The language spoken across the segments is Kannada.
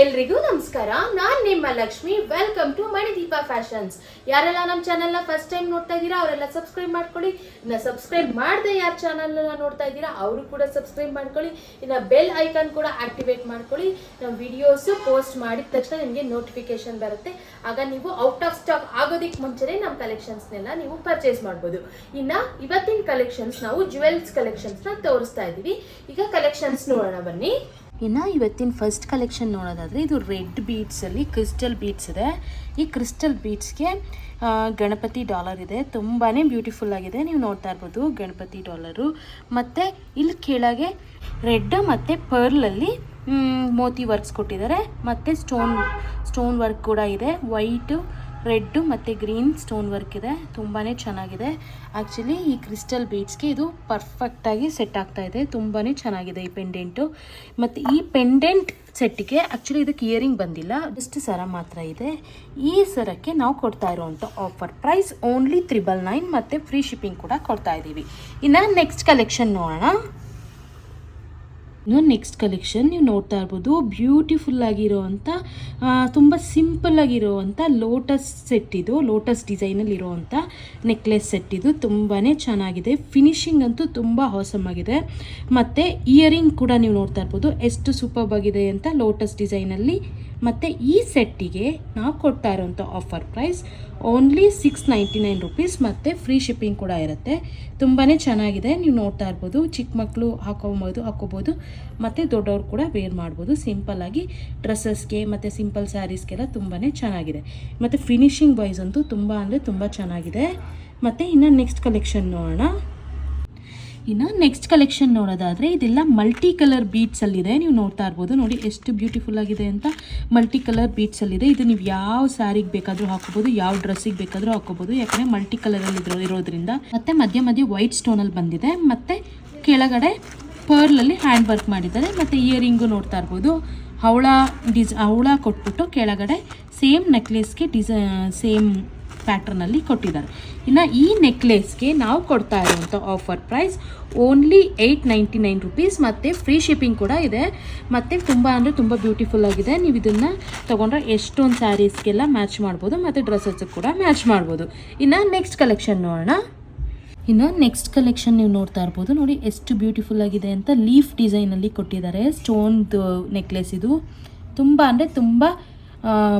ಎಲ್ರಿಗೂ ನಮಸ್ಕಾರ. ನಾನು ನಿಮ್ಮ Lakshmi. Welcome to Manideepa fashions ಯಾರೆಲ್ಲ ನಮ್ಮ ಚಾನೆಲ್ನ ಫಸ್ಟ್ ಟೈಮ್ ನೋಡ್ತಾ ಇದ್ದೀರಾ, ಅವರೆಲ್ಲ ಸಬ್ಸ್ಕ್ರೈಬ್ ಮಾಡ್ಕೊಳ್ಳಿ. ಇನ್ನು ಸಬ್ಸ್ಕ್ರೈಬ್ ಮಾಡದೆ ಯಾರು ಚಾನಲ್ನ ನೋಡ್ತಾ ಇದ್ದೀರಾ, ಅವರು ಕೂಡ ಸಬ್ಸ್ಕ್ರೈಬ್ ಮಾಡ್ಕೊಳ್ಳಿ. ಇನ್ನು ಬೆಲ್ ಐಕಾನ್ ಕೂಡ ಆಕ್ಟಿವೇಟ್ ಮಾಡ್ಕೊಳ್ಳಿ. ನಮ್ಮ ವಿಡಿಯೋಸು ಪೋಸ್ಟ್ ಮಾಡಿದ ತಕ್ಷಣ ನಿಮಗೆ ನೋಟಿಫಿಕೇಶನ್ ಬರುತ್ತೆ. ಆಗ ನೀವು ಔಟ್ ಆಫ್ ಸ್ಟಾಕ್ ಆಗೋದಕ್ಕೆ ಮುಂಚೆನೇ ನಮ್ಮ ಕಲೆಕ್ಷನ್ಸ್ನೆಲ್ಲ ನೀವು ಪರ್ಚೇಸ್ ಮಾಡ್ಬೋದು. ಇನ್ನು ಇವತ್ತಿನ ಕಲೆಕ್ಷನ್ಸ್ ನಾವು ಜುವೆಲ್ಸ್ ಕಲೆಕ್ಷನ್ಸ್ನ ತೋರಿಸ್ತಾ ಇದ್ದೀವಿ. ಈಗ ಕಲೆಕ್ಷನ್ಸ್ ನೋಡೋಣ ಬನ್ನಿ. ಇನ್ನು ಇವತ್ತಿನ ಫಸ್ಟ್ ಕಲೆಕ್ಷನ್ ನೋಡೋದಾದರೆ ಇದು ರೆಡ್ ಬೀಡ್ಸಲ್ಲಿ ಕ್ರಿಸ್ಟಲ್ ಬೀಡ್ಸ್ ಇದೆ. ಈ ಕ್ರಿಸ್ಟಲ್ ಬೀಡ್ಸ್ಗೆ ಗಣಪತಿ ಡಾಲರ್ ಇದೆ. ತುಂಬಾ ಬ್ಯೂಟಿಫುಲ್ ಆಗಿದೆ. ನೀವು ನೋಡ್ತಾ ಇರ್ಬೋದು ಗಣಪತಿ ಡಾಲರು ಮತ್ತು ಇಲ್ಲಿ ಕೆಳಗೆ ರೆಡ್ ಮತ್ತು ಪರ್ಲಲ್ಲಿ ಮೋತಿ ವರ್ಕ್ಸ್ ಕೊಟ್ಟಿದ್ದಾರೆ. ಮತ್ತು ಸ್ಟೋನ್ ಸ್ಟೋನ್ ವರ್ಕ್ ಕೂಡ ಇದೆ. ವೈಟು ರೆಡ್ಡು ಮತ್ತು ಗ್ರೀನ್ ಸ್ಟೋನ್ ವರ್ಕ್ ಇದೆ. ತುಂಬಾ ಚೆನ್ನಾಗಿದೆ. ಆ್ಯಕ್ಚುಲಿ ಈ ಕ್ರಿಸ್ಟಲ್ ಬೀಡ್ಸ್ಗೆ ಇದು ಪರ್ಫೆಕ್ಟಾಗಿ ಸೆಟ್ ಆಗ್ತಾ ಇದೆ. ತುಂಬಾ ಚೆನ್ನಾಗಿದೆ ಈ ಪೆಂಡೆಂಟು. ಮತ್ತು ಈ ಪೆಂಡೆಂಟ್ ಸೆಟ್ಟಿಗೆ ಆ್ಯಕ್ಚುಲಿ ಇದಕ್ಕೆ ಇಯರಿಂಗ್ ಬಂದಿಲ್ಲ. ಜಸ್ಟ್ ಸರ ಮಾತ್ರ ಇದೆ. ಈ ಸರಕ್ಕೆ ನಾವು ಕೊಡ್ತಾ ಇರೋವಂಥ offer price only triple nine ಮತ್ತು ಫ್ರೀ ಶಿಪ್ಪಿಂಗ್ ಕೂಡ ಕೊಡ್ತಾ ಇದ್ದೀವಿ ಇನ್ನು ನೆಕ್ಸ್ಟ್ ಕಲೆಕ್ಷನ್ ನೋಡೋಣ. ನೆಕ್ಸ್ಟ್ ಕಲೆಕ್ಷನ್ ನೀವು ನೋಡ್ತಾ ಇರ್ಬೋದು. ಬ್ಯೂಟಿಫುಲ್ ಆಗಿರೋವಂಥ ತುಂಬ ಸಿಂಪಲ್ ಆಗಿರೋವಂಥ ಲೋಟಸ್ ಸೆಟ್ ಇದು. ಲೋಟಸ್ ಡಿಸೈನಲ್ಲಿ ಇರೋವಂಥ ನೆಕ್ಲೆಸ್ ಸೆಟ್ ಇದು. ತುಂಬಾ ಚೆನ್ನಾಗಿದೆ. ಫಿನಿಶಿಂಗ್ ಅಂತೂ ತುಂಬ ಹಾಸಮ್ ಆಗಿದೆ. ಮತ್ತು ಇಯರಿಂಗ್ ಕೂಡ ನೀವು ನೋಡ್ತಾ ಇರ್ಬೋದು. ಎಷ್ಟು ಸೂಪರ್ಬ್ ಆಗಿದೆ ಅಂತ ಲೋಟಸ್ ಡಿಸೈನಲ್ಲಿ ಮತ್ತು ಈ ಸೆಟ್ಟಿಗೆ ನಾವು ಕೊಡ್ತಾ ಇರೋಂಥ offer price only six ninety nine rupees ಮತ್ತು ಫ್ರೀ ಶಿಪ್ಪಿಂಗ್ ಕೂಡ ಇರುತ್ತೆ. ತುಂಬಾ ಚೆನ್ನಾಗಿದೆ. ನೀವು ನೋಡ್ತಾ ಇರ್ಬೋದು ಚಿಕ್ಕ ಮಕ್ಕಳು ಹಾಕೋಬೋದು ಹಾಕೋಬೋದು, ಮತ್ತು ದೊಡ್ಡವ್ರು ಕೂಡ ವೇರ್ ಮಾಡ್ಬೋದು. ಸಿಂಪಲ್ಲಾಗಿ ಡ್ರೆಸ್ಸಸ್ಗೆ ಮತ್ತು ಸಿಂಪಲ್ ಸ್ಯಾರೀಸ್ಗೆಲ್ಲ ತುಂಬಾ ಚೆನ್ನಾಗಿದೆ. ಮತ್ತು ಫಿನಿಶಿಂಗ್ ವೈಸ್ ಅಂತೂ ತುಂಬ ಅಂದರೆ ತುಂಬ ಚೆನ್ನಾಗಿದೆ. ಮತ್ತು ಇನ್ನು ನೆಕ್ಸ್ಟ್ ಕಲೆಕ್ಷನ್ ನೋಡೋಣ. ಇನ್ನು ನೆಕ್ಸ್ಟ್ ಕಲೆಕ್ಷನ್ ನೋಡೋದಾದರೆ ಇದೆಲ್ಲ ಮಲ್ಟಿ ಕಲರ್ ಬೀಟ್ಸಲ್ಲಿದೆ ನೀವು ನೋಡ್ತಾ ಇರ್ಬೋದು. ನೋಡಿ ಎಷ್ಟು ಬ್ಯೂಟಿಫುಲ್ ಆಗಿದೆ ಅಂತ ಮಲ್ಟಿ ಕಲರ್ ಬೀಟ್ಸಲ್ಲಿದೆ ಇದು ನೀವು ಯಾವ ಸ್ಯಾರಿಗೆ ಬೇಕಾದರೂ ಹಾಕೋಬೋದು ಯಾವ ಡ್ರೆಸ್ಸಿಗೆ ಬೇಕಾದರೂ ಹಾಕೋಬೋದು ಯಾಕಂದರೆ ಮಲ್ಟಿ ಕಲರಲ್ಲಿ ಇದ್ರೋ ಇರೋದ್ರಿಂದ. ಮತ್ತು ಮಧ್ಯ ಮಧ್ಯೆ ವೈಟ್ ಸ್ಟೋನಲ್ಲಿ ಬಂದಿದೆ. ಮತ್ತು ಕೆಳಗಡೆ ಪರ್ಲಲ್ಲಿ ಹ್ಯಾಂಡ್ ವರ್ಕ್ ಮಾಡಿದ್ದಾರೆ. ಮತ್ತು ಇಯರಿಂಗು ನೋಡ್ತಾ ಇರ್ಬೋದು. ಹವಳ ಡಿಸ್ ಹವಳ ಕೊಟ್ಬಿಟ್ಟು ಕೆಳಗಡೆ ಸೇಮ್ ನೆಕ್ಲೆಸ್ಗೆ ಡಿಸ ಸೇಮ್ ಪ್ಯಾಟ್ರನಲ್ಲಿ ಕೊಟ್ಟಿದ್ದಾರೆ. ಇನ್ನು ಈ ನೆಕ್ಲೆಸ್ಗೆ ನಾವು ಕೊಡ್ತಾ ಇರುವಂಥ offer price only eight ninety nine rupees ಮತ್ತು ಫ್ರೀ ಶಿಪ್ಪಿಂಗ್ ಕೂಡ ಇದೆ. ಮತ್ತು ತುಂಬ ಅಂದರೆ ತುಂಬ ಬ್ಯೂಟಿಫುಲ್ ಆಗಿದೆ. ನೀವು ಇದನ್ನು ತೊಗೊಂಡ್ರೆ ಎಷ್ಟೊಂದು ಸ್ಯಾರೀಸ್ಗೆಲ್ಲ ಮ್ಯಾಚ್ ಮಾಡ್ಬೋದು. ಮತ್ತು ಡ್ರೆಸ್ಸಸ್ಗೆ ಕೂಡ ಮ್ಯಾಚ್ ಮಾಡ್ಬೋದು. ಇನ್ನು ನೆಕ್ಸ್ಟ್ ಕಲೆಕ್ಷನ್ ನೋಡೋಣ. ಇನ್ನು ನೆಕ್ಸ್ಟ್ ಕಲೆಕ್ಷನ್ ನೀವು ನೋಡ್ತಾ ಇರ್ಬೋದು. ನೋಡಿ ಎಷ್ಟು ಬ್ಯೂಟಿಫುಲ್ ಆಗಿದೆ ಅಂತ ಲೀಫ್ ಡಿಸೈನಲ್ಲಿ ಕೊಟ್ಟಿದ್ದಾರೆ. ಸ್ಟೋನ್ದು ನೆಕ್ಲೆಸ್ ಇದು. ತುಂಬ ಅಂದರೆ ತುಂಬ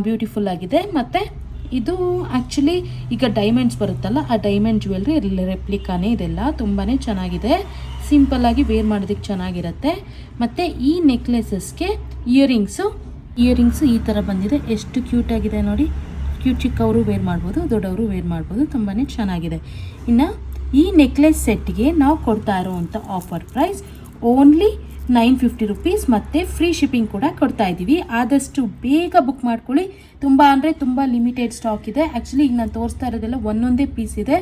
ಬ್ಯೂಟಿಫುಲ್ ಆಗಿದೆ. ಮತ್ತು ಇದು ಆ್ಯಕ್ಚುಲಿ ಈಗ ಡೈಮಂಡ್ಸ್ ಬರುತ್ತಲ್ಲ, ಆ ಡೈಮಂಡ್ ಜ್ಯುವೆಲ್ರಿ ರೆಪ್ಲಿಕಾನೇ ಇದೆಲ್ಲ ತುಂಬಾ ಚೆನ್ನಾಗಿದೆ. ಸಿಂಪಲ್ಲಾಗಿ ವೇರ್ ಮಾಡೋದಕ್ಕೆ ಚೆನ್ನಾಗಿರುತ್ತೆ. ಮತ್ತು ಈ ನೆಕ್ಲೆಸಸ್ಗೆ ಇಯರಿಂಗ್ಸು ಇಯರಿಂಗ್ಸು ಈ ಥರ ಬಂದಿದೆ. ಎಷ್ಟು ಕ್ಯೂಟಾಗಿದೆ ನೋಡಿ. ಕ್ಯೂಟ್ ಚಿಕ್ಕವರು ವೇರ್ ಮಾಡ್ಬೋದು, ದೊಡ್ಡವರು ವೇರ್ ಮಾಡ್ಬೋದು ತುಂಬಾ ಚೆನ್ನಾಗಿದೆ. ಇನ್ನು ಈ ನೆಕ್ಲೆಸ್ ಸೆಟ್ಗೆ ನಾವು ಕೊಡ್ತಾ ಇರೋವಂಥ offer price only nine fifty rupees ಮತ್ತು ಫ್ರೀ ಶಿಪ್ಪಿಂಗ್ ಕೂಡ ಕೊಡ್ತಾ ಇದ್ದೀವಿ. ಆದಷ್ಟು ಬೇಗ ಬುಕ್ ಮಾಡ್ಕೊಳ್ಳಿ. ತುಂಬ ಅಂದರೆ ತುಂಬ ಲಿಮಿಟೆಡ್ ಸ್ಟಾಕ್ ಇದೆ. ಆ್ಯಕ್ಚುಲಿ ಈಗ ನಾನು ತೋರಿಸ್ತಾ ಇರೋದೆಲ್ಲ ಒಂದೊಂದೇ ಪೀಸ್ ಇದೆ.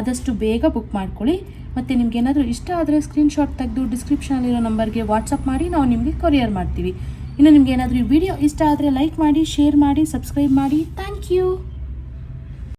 ಆದಷ್ಟು ಬೇಗ ಬುಕ್ ಮಾಡ್ಕೊಳ್ಳಿ. ಮತ್ತು ನಿಮ್ಗೆ ಏನಾದರೂ ಇಷ್ಟ ಆದರೆ ಸ್ಕ್ರೀನ್ಶಾಟ್ ತೆಗೆದು ಡಿಸ್ಕ್ರಿಪ್ಷನಲ್ಲಿರೋ ನಂಬರ್ಗೆ ವಾಟ್ಸಪ್ ಮಾಡಿ, ನಾವು ನಿಮಗೆ ಕೊರಿಯರ್ ಮಾಡ್ತೀವಿ. ಇನ್ನು ನಿಮ್ಗೆ ಏನಾದರೂ ಈ ವಿಡಿಯೋ ಇಷ್ಟ ಆದರೆ ಲೈಕ್ ಮಾಡಿ ಶೇರ್ ಮಾಡಿ ಸಬ್ಸ್ಕ್ರೈಬ್ ಮಾಡಿ. Thank you